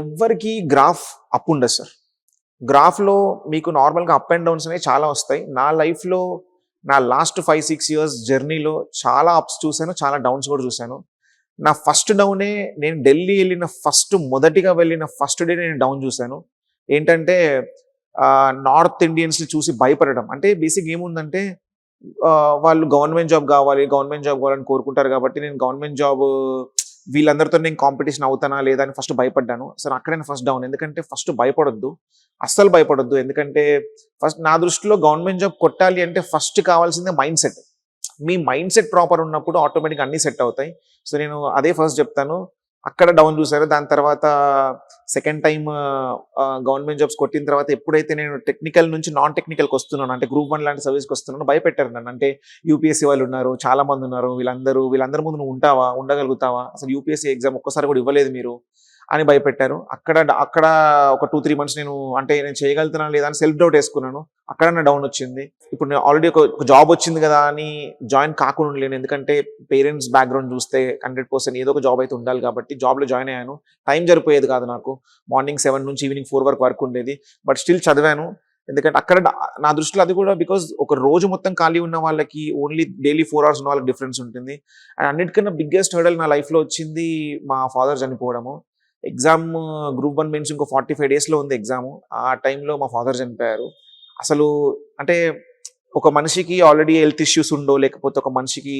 ఎవ్వరికి graph up ఉండదు sir. గ్రాఫ్లో మీకు నార్మల్గా అప్ అండ్ డౌన్స్ అనేవి చాలా వస్తాయి. నా లైఫ్లో నా లాస్ట్ ఫైవ్ సిక్స్ ఇయర్స్ జర్నీలో చాలా అప్స్ చూశాను చాలా డౌన్స్ కూడా చూశాను. నా ఫస్ట్ డౌనే నేను ఢిల్లీ వెళ్ళిన ఫస్ట్ మొదటిగా వెళ్ళిన ఫస్ట్ డే నేను డౌన్ చూశాను. ఏంటంటే నార్త్ ఇండియన్స్ని చూసి భయపడడం అంటే బేసిక్ ఏముందంటే వాళ్ళు గవర్నమెంట్ జాబ్ కావాలి గవర్నమెంట్ జాబ్ కావాలని కోరుకుంటారు కాబట్టి నేను గవర్నమెంట్ జాబ్ వీళ్ళందరితో నేను కాంపిటీషన్ అవుతానా లేదా అని ఫస్ట్ భయపడ్డాను. సరే అక్కడే ఫస్ట్ డౌన్ ఎందుకంటే ఫస్ట్ భయపడొద్దు. అస్సలు భయపడొద్దు. ఎందుకంటే ఫస్ట్ నా దృష్టిలో గవర్నమెంట్ జాబ్ కొట్టాలి అంటే ఫస్ట్ కావాల్సిందే మైండ్ సెట్ మీ మైండ్ సెట్ ప్రాపర్ ఉన్నప్పుడు ఆటోమేటిక్ అన్ని సెట్ అవుతాయి. సో నేను అదే ఫస్ట్ చెప్తాను. అక్కడ డౌన్ చూసారు దాని తర్వాత సెకండ్ టైం గవర్నమెంట్ జాబ్స్ కొట్టిన తర్వాత ఎప్పుడైతే నేను టెక్నికల్ నుంచి నాన్ టెక్నికల్కి వస్తున్నాను అంటే గ్రూప్ వన్ లాంటి సర్వీస్కి వస్తున్నాను భయపెట్టారు నన్ను. అంటే యూపీఎస్సీ వాళ్ళు ఉన్నారు చాలా మంది ఉన్నారు. వీళ్ళందరూ వీళ్ళందరి ముందు నువ్వు ఉంటావా? ఉండగలుగుతావా? అసలు యూపీఎస్సీ ఎగ్జామ్ ఒక్కసారి కూడా ఇవ్వలేదు మీరు అని భయపెట్టారు. అక్కడ అక్కడ ఒక టూ త్రీ మంత్స్ నేను అంటే నేను చేయగలుగుతున్నాను లేదా అని సెల్ఫ్ డౌట్ వేసుకున్నాను. అక్కడ నా డౌన్ వచ్చింది. ఇప్పుడు నేను ఆల్రెడీ ఒక జాబ్ వచ్చింది కదా అని జాయిన్ కాకుండా ఉండలేను. ఎందుకంటే పేరెంట్స్ బ్యాక్గ్రౌండ్ చూస్తే హండ్రెడ్ పర్సెంట్ ఏదో ఒక జాబ్ అయితే ఉండాలి కాబట్టి జాబ్లో జాయిన్ అయ్యాను. టైం జరిపోయేది కాదు నాకు. మార్నింగ్ సెవెన్ నుంచి ఈవినింగ్ ఫోర్ వరకు వర్క్ ఉండేది. బట్ స్టిల్ చదివాను. ఎందుకంటే అక్కడ నా- నా దృష్టిలో అది కూడా బికాజ్ ఒక రోజు మొత్తం ఖాళీ ఉన్న వాళ్ళకి ఓన్లీ డైలీ ఫోర్ అవర్స్ ఉన్న వాళ్ళకి డిఫరెన్స్ ఉంటుంది. అండ్ అన్నిటికన్నా బిగ్గెస్ట్ హర్డల్ నా లైఫ్లో వచ్చింది మా ఫాదర్ చనిపోవడము. ఎగ్జామ్ గ్రూప్ వన్ మెయిన్స్ ఇంకో ఫార్టీ ఫైవ్ డేస్లో ఉంది ఎగ్జామ్ ఆ టైంలో మా ఫాదర్ చనిపోయారు. అసలు అంటే ఒక మనిషికి ఆల్రెడీ హెల్త్ ఇష్యూస్ ఉండో లేకపోతే ఒక మనిషికి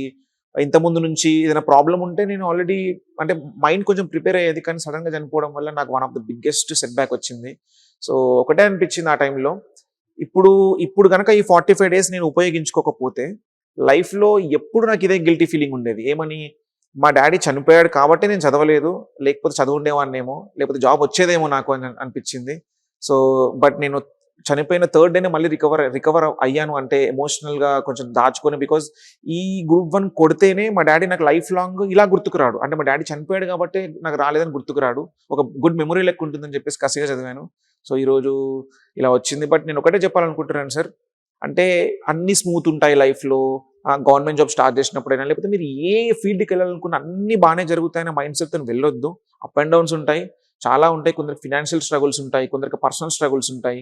ఇంతకుముందు నుంచి ఏదైనా ప్రాబ్లం ఉంటే నేను ఆల్రెడీ అంటే మైండ్ కొంచెం ప్రిపేర్ అయ్యేది కానీ సడన్గా చనిపోవడం వల్ల నాకు one of the biggest set back వచ్చింది. సో ఒకటే అనిపించింది ఆ టైంలో ఇప్పుడు ఇప్పుడు కనుక ఈ ఫార్టీ ఫైవ్ డేస్ నేను ఉపయోగించుకోకపోతే లైఫ్లో ఎప్పుడు నాకు ఇదే గిల్టీ ఫీలింగ్ ఉండేది. ఏమని? మా డాడీ చనిపోయాడు కాబట్టి నేను చదవలేదు లేకపోతే చదువుండేవాడినేమో లేకపోతే జాబ్ వచ్చేదేమో నాకు అని అనిపించింది. సో బట్ నేను చనిపోయిన థర్డ్ డేనే మళ్ళీ రికవర్ రికవర్ అయ్యాను. అంటే ఎమోషనల్గా కొంచెం దాచుకొని బికాజ్ ఈ గ్రూప్ వన్ కొడితేనే మా డాడీ నాకు లైఫ్ లాంగ్ ఇలా గుర్తుకురాడు. అంటే మా డాడీ చనిపోయాడు కాబట్టి నాకు రాలేదని గుర్తుకురాడు. ఒక గుడ్ మెమరీ లెక్క ఉంటుందని చెప్పేసి కసిగా చదివాను. సో ఈరోజు ఇలా వచ్చింది. బట్ నేను ఒకటే చెప్పాలనుకుంటున్నాను సార్ అంటే అన్ని స్మూత్ ఉంటాయి లైఫ్లో గవర్నమెంట్ జాబ్ స్టార్ట్ చేసినప్పుడైనా లేకపోతే మీరు ఏ ఫీల్డ్కి వెళ్ళాలనుకున్న అన్ని బాగానే జరుగుతాయని మైండ్ సెట్తో వెళ్ళొద్దు. అప్ అండ్ డౌన్స్ ఉంటాయి. చాలా ఉంటాయి. కొందరికి ఫినాన్షియల్ స్ట్రగుల్స్ ఉంటాయి. కొందరికి పర్సనల్ స్ట్రగుల్స్ ఉంటాయి.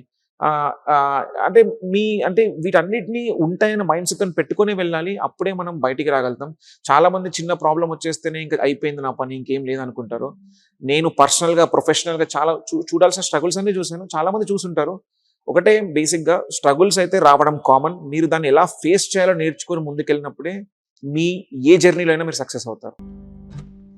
అంటే మీ అంటే వీటన్నిటిని ఉంటాయని మైండ్ సెట్ పెట్టుకొని వెళ్ళాలి. అప్పుడే మనం బయటికి రాగలుగుతాం. చాలా మంది చిన్న ప్రాబ్లం వచ్చేస్తేనే ఇంకా అయిపోయింది నా పని ఇంకేం లేదనుకుంటారు. నేను పర్సనల్గా ప్రొఫెషనల్గా ప్రొఫెషనల్గా చాలా చూ చూడాల్సిన స్ట్రగుల్స్ అన్ని చూశాను. చాలా మంది చూసుంటారు. ఒకటే బేసిక్గా స్ట్రగుల్స్ అయితే రావడం కామన్. మీరు దాన్ని ఎలా ఫేస్ చేయాలో నేర్చుకొని ముందుకెళ్ళినప్పుడే మీ ఏ జర్నీలో అయినా మీరు సక్సెస్ అవుతారు.